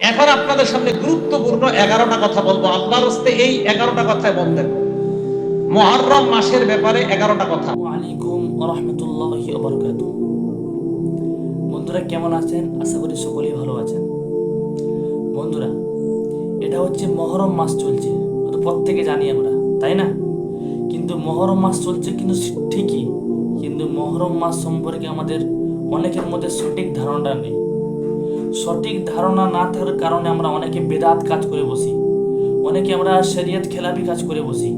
এখন আপনাদের সামনে গুরুত্বপূর্ণ এগারোটা কথা বলব। আল্লাহর হস্তে এই এগারোটা কথায় বলতেন। মহরম মাসের ব্যাপারে এগারোটা কথা। আলাইকুম রহমতুল্লাহি বন্ধুরা, কেমন আছেন? আশা করি সকলেই ভালো আছেন। বন্ধুরা, এটা হচ্ছে মহরম মাস চলছে। প্রত্যেকে জানি আমরা, তাই না? কিন্তু মহরম মাস চলছে কিন্তু ঠিকই। কিন্তু মহরম মাস সম্পর্কে আমাদের অনেকের মধ্যে সঠিক ধারণা নেই। সঠিক ধারণা না থাকার কারণে আমরা অনেকে বেদাত কাজ করে বসি। অনেকে আমরা শরিয়ত খেলাপি কাজ করে বসি।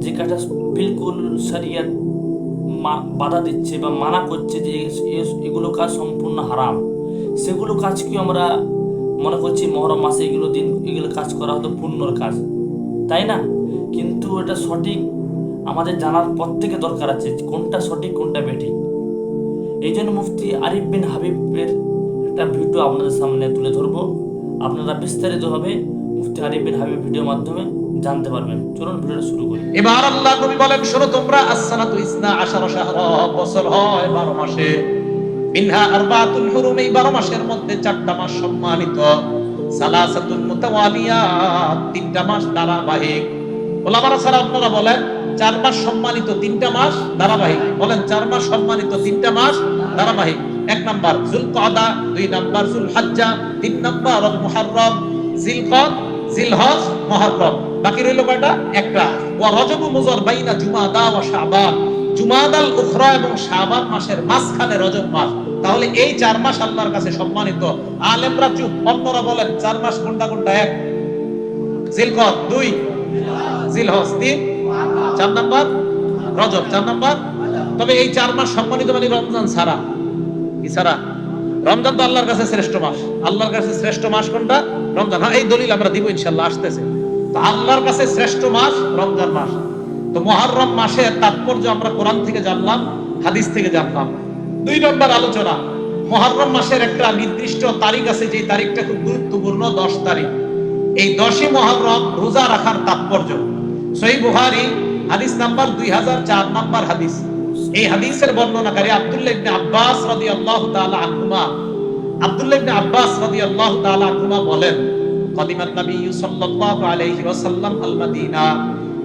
যে কাজটা বিলকুল শরিয়ত বাধা দিচ্ছে বা মানা করছে যে এগুলো কাজ সম্পূর্ণ হারাম। সেগুলো কাজকে আমরা মনে করছি মহরম মাসে এগুলো দিন, এগুলো কাজ করা হতো পুণ্যর কাজ। তাই না? কিন্তু এটা সঠিক আমাদের জানার প্রত্যেকে দরকার আছে কোনটা সঠিক কোনটা বেঠিক। এই জন্য মুফতি আরিফ বিন হাবিবের একটা ভিডিও আপনাদের সামনে তুলে ধরবো। আপনারা বিস্তারিতভাবে মুফতি আরিফ বিন হাবিব ভিডিওর মাধ্যমে জানতে পারবেন। চলুন ভিডিওটা শুরু করি। এবার আল্লাহ নবী বলেন, শোনো তোমরা আসসানাতু ইসনা আশারা শাহরা বছর হয় 12 মাসে। মিনহা আরবাতুল হুরুম, এই 12 মাসের মধ্যে চারটা মাস সম্মানিত। সালাসাতুন মুতাওয়ালিয়াত, তিনটা মাস ধারাবাহিক। ওলামারা ছাড়া আপনারা বলেন, চার মাস সম্মানিত তিনটা মাস ধারাবাহিক। বলেন, চার মাস সম্মানিত তিনটা মাস ধারাবাহিক। এক নাম্বার জুলকাদা, দুই নাম্বার জুলহাজ্জা, তিন নাম্বার মুহাররম, জিলকদ, জিলহজ মুহররম বাকি রইল কয়টা? একটা। ওয়া রজব মুজর বাইনা জুমাদা ওয়া শাবান। জুমাদাল উখরা এবং শাবান মাসের মাঝখানে রজব মাস। তাহলে এই চার মাস আল্লাহর কাছে সম্মানিত। আলেমরা চুপ। অন্যরা বলেন, চার মাস কোনটা কোনটা? এক। জিলকদ, দুই। জিলহজ, তিন। চার নাম্বার রজব, চার নাম্বার। তবে এই চার মাস সম্মানিত মানে রমজান ছাড়া। কি ছাড়া রমজান তো আল্লাহর কাছে শ্রেষ্ঠ মাস। আল্লাহর কাছে শ্রেষ্ঠ মাস কোনটা? রমজান। হ্যাঁ এই দলিল আমরা দিব ইনশাল্লাহ আসতেছে। তো আল্লাহর কাছে শ্রেষ্ঠ মাস রমজান মাস। তো মহরম মাসের তাৎপর্য আমরা কোরআন থেকে জানলাম, হাদিস থেকে জানলাম। দুই নম্বর আলোচনা মহরম মাসের একটা নির্দিষ্ট তারিখ আছে যে তারিখটা খুব গুরুত্বপূর্ণ, দশ তারিখ। এই দশই মহরম রোজা রাখার তাৎপর্য। সহি বুহারি হাদিস নাম্বার দুই হাজার চার নাম্বার হাদিস। এই হাদিসের বর্ণনাকারী আব্দুল্লাহ ইবনে আব্বাস রাদিয়াল্লাহু তাআলা আনহুমা। আব্দুল্লাহ ইবনে আব্বাস রাদিয়াল্লাহু তাআলা আনহুমা বলেন, কদিমান নবী সাল্লাল্লাহু আলাইহি ওয়াসাল্লাম আল মাদিনা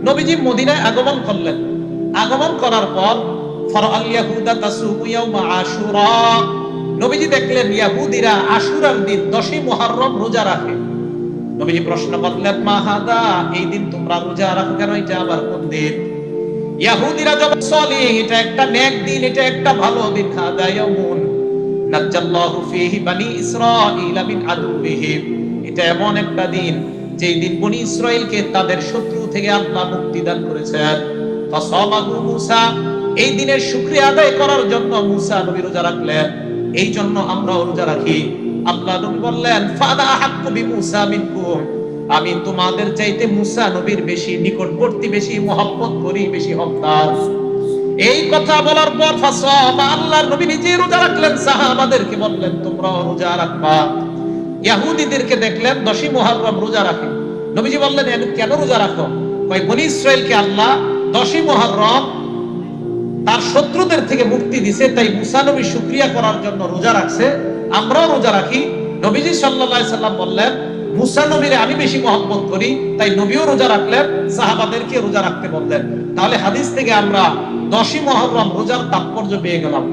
নবীজি মদিনায় আগমন করলেন। আগমন করার পর ফারাল ইয়াহুদা তাসুমু ইয়াউমা আশুরা। নবীজি দেখলেন ইয়াহুদিরা আশুরার দিন 10ই মুহররম রোজা রাখে। নবীজি প্রশ্ন করলেন, মা হাদা? এই দিন তোমরা রোজা রাখো কেন? এটা আবার কোন দিন? জবাব সলি এটা একটা নেক দিন, এটা একটা ভালো নাজ্জাল্লাহু বানি ইসরাঈল মিন এটা এমন একটা দিন, যেই দিন বনি ইসরাইলকে তাদের শত্রু থেকে আল্লাহ মুক্তি দান করেছেন। ফাসামাহু মূসা, এই দিনের শুকরিয়া আদায় করার জন্য মুসা নবী রোজা রাখলেন। এই জন্য আমরা রোজা রাখি। আল্লাহ নবী বললেন ফাদা হাক্কু বিমূসা মিনকুম। আমি তোমাদের চাইতে মুসা নবীর বেশি নিকটবর্তী, বেশি মহব্বত করি, বেশি হকদার। এই কথা বলার পর ফাসাবা আল্লাহর নবী নিজে রোজা রাখলেন, সাহাবাদেরকে বললেন তোমরাও রোজা রাখবা। ইহুদিদেরকে দেখলেন, দশই মুহররম রোজা রাখে। নবীজি বললেন, "এ কেন রোজা রাখো? কয়, বনি ইসরাইলকে আল্লাহ দশই মুহররম তার শত্রুদের থেকে মুক্তি দিছে, তাই মুসা নবী শুকরিয়া করার জন্য রোজা রাখছে। আমরাও রোজা রাখি। নবীজি সাল্লাল্লাহু আলাইহি সাল্লাম বললেন মুসা নবীরে আমি বেশি মহব্বত করি, তাই নবীও রোজা রাখলেন সাহাবাদেরকে রোজা রাখতে বললেন। তাহলে হাদিস থেকে আমরা দশই মহরম রোজার তাৎপর্য পেয়ে গেলাম।